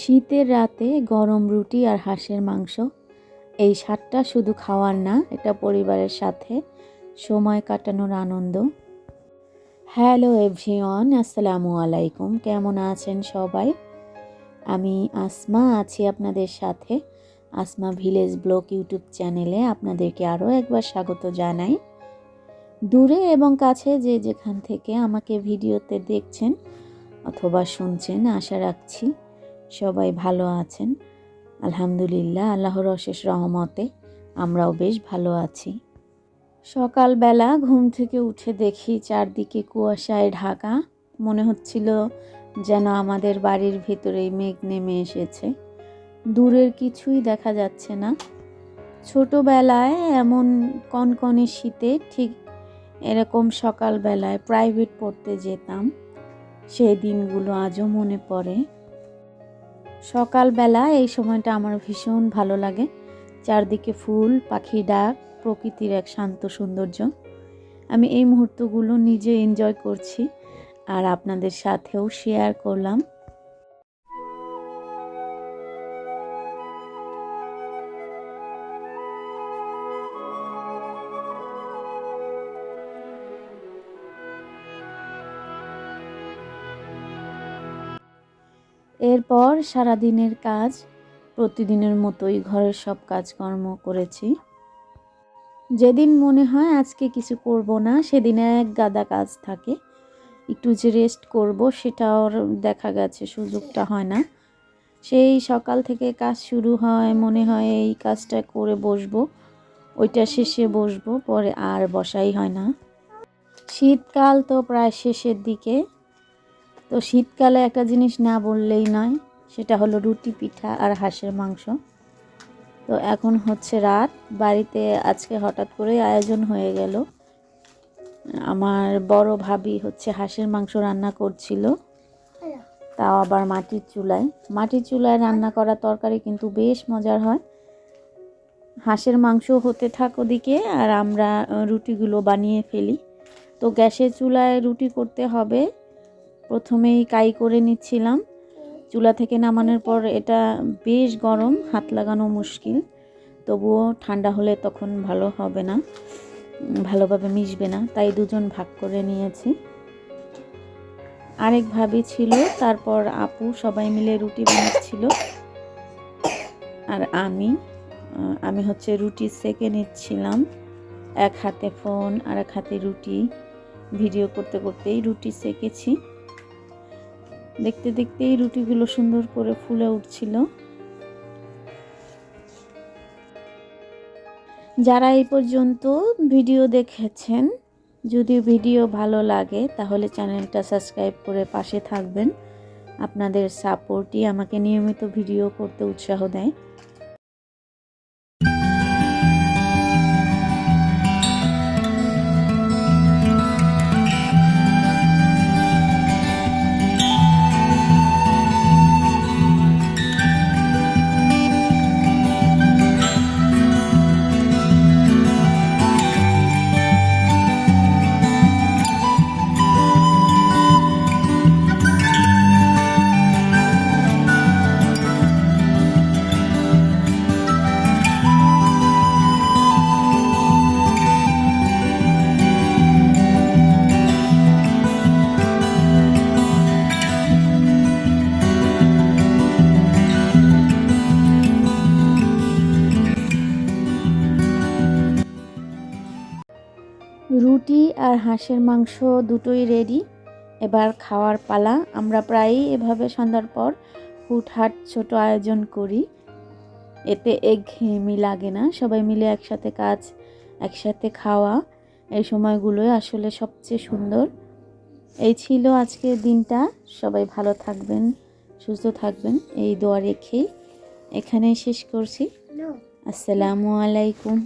শীতের রাতে গরম রুটি আর হাঁসের মাংস। এই স্বাদটা শুধু খাওয়ার না, এটা পরিবারের সাথে সময় কাটানোর আনন্দ। হ্যালো এভরিওয়ান, আসসালামু আলাইকুম। কেমন আছেন সবাই? আমি আসমা, আছি আপনাদের সাথে আসমা ভিলেজ ব্লগ ইউটিউব চ্যানেলে। আপনাদেরকে আরও একবার স্বাগত জানাই। দূরে এবং কাছে যে যেখান থেকে আমাকে ভিডিওতে দেখছেন অথবা শুনছেন, আশা রাখছি সবাই ভালো আছেন। আলহামদুলিল্লাহ, আল্লাহর অশেষ রহমতে আমরাও বেশ ভালো আছি। সকালবেলা ঘুম থেকে উঠে দেখি চারদিকে কুয়াশায় ঢাকা। মনে হচ্ছিল যেন আমাদের বাড়ির ভেতরেই মেঘ নেমে এসেছে। দূরের কিছুই দেখা যাচ্ছে না। ছোটোবেলায় এমন কনকনে শীতে ঠিক এরকম সকালবেলায় প্রাইভেট পড়তে যেতাম। সেই দিনগুলো আজও মনে পড়ে। সকালবেলা এই সময়টা আমার ভীষণ ভালো লাগে। চারদিকে ফুল পাখি ডাক, প্রকৃতির এক শান্ত সৌন্দর্য। আমি এই মুহূর্তগুলো নিজে এনজয় করছি আর আপনাদের সাথেও শেয়ার করলাম। এরপর সারাদিনের কাজ, প্রতিদিনের মতোই ঘরের সব কাজকর্ম করেছি। যেদিন মনে হয় আজকে কিছু করব না, সেদিন এক গাদা কাজ থাকে। একটু যে রেস্ট করব, সেটাও দেখা গেছে, সুযোগটা হয় না। সেই সকাল থেকে কাজ শুরু হয়, মনে হয় এই কাজটা করে বসবো, ওইটা শেষে বসবো, পরে আর বসাই হয় না। শীতকাল তো প্রায় শেষের দিকে। তো শীতকালে একটা জিনিস না বললেই নয়, সেটা হলো রুটি পিঠা আর হাঁসের মাংস। তো এখন হচ্ছে রাত, বাড়িতে আজকে হঠাৎ করে আয়োজন হয়ে গেল। আমার বড় ভাবি হচ্ছে হাঁসের মাংস রান্না করছিল, তাও আবার মাটির চুলায়। মাটির চুলায় রান্না করা তরকারি কিন্তু বেশ মজার হয়। হাঁসের মাংস হতে থাক ওদিকে আর আমরা রুটিগুলো বানিয়ে ফেলি। তো গ্যাসের চুলায় রুটি করতে হবে প্রথমেই কাই করে নিচ্ছিলাম। চুলা থেকে নামানোর পর এটা বেশ গরম, হাত লাগানো মুশকিল। তবুও ঠান্ডা হলে তখন ভালো হবে না ভালোভাবে মিশবে না, তাই দুজন ভাগ করে নিয়েছি। আরেক ভাবি ছিল, তারপর আপু সবাই মিলে রুটি বানাচ্ছিল। আর আমি আমি হচ্ছে রুটি সেকে নিচ্ছিলাম। এক হাতে ফোন আর এক হাতে রুটি। ভিডিও করতে করতেই রুটি সেকেছি। দেখতে দেখতে এই রুটিগুলো সুন্দর করে ফুলে উঠছিল। যারা এই পর্যন্ত ভিডিও দেখেছেন, যদি ভিডিও ভালো লাগে, তাহলে চ্যানেলটা সাবস্ক্রাইব করে পাশে থাকবেন। আপনাদের সাপোর্টই আমাকে নিয়মিত ভিডিও করতে উৎসাহ দেয়। রুটি আর হাঁসের মাংস দুটোই রেডি এবার খাওয়ার পালা। আমরা প্রায়ই এভাবে সন্ধ্যার পর হুটহাট ছোট আয়োজন করি। এতে একঘেয়েমি লাগে না। সবাই মিলে একসাথে কাজ একসাথে খাওয়া এই সময়গুলোই আসলে সবচেয়ে সুন্দর। এই ছিল আজকের দিনটা। সবাই ভালো থাকবেন সুস্থ থাকবেন। এই দোয়া রেখেই এখানেই শেষ করছি। আসসালামু আলাইকুম।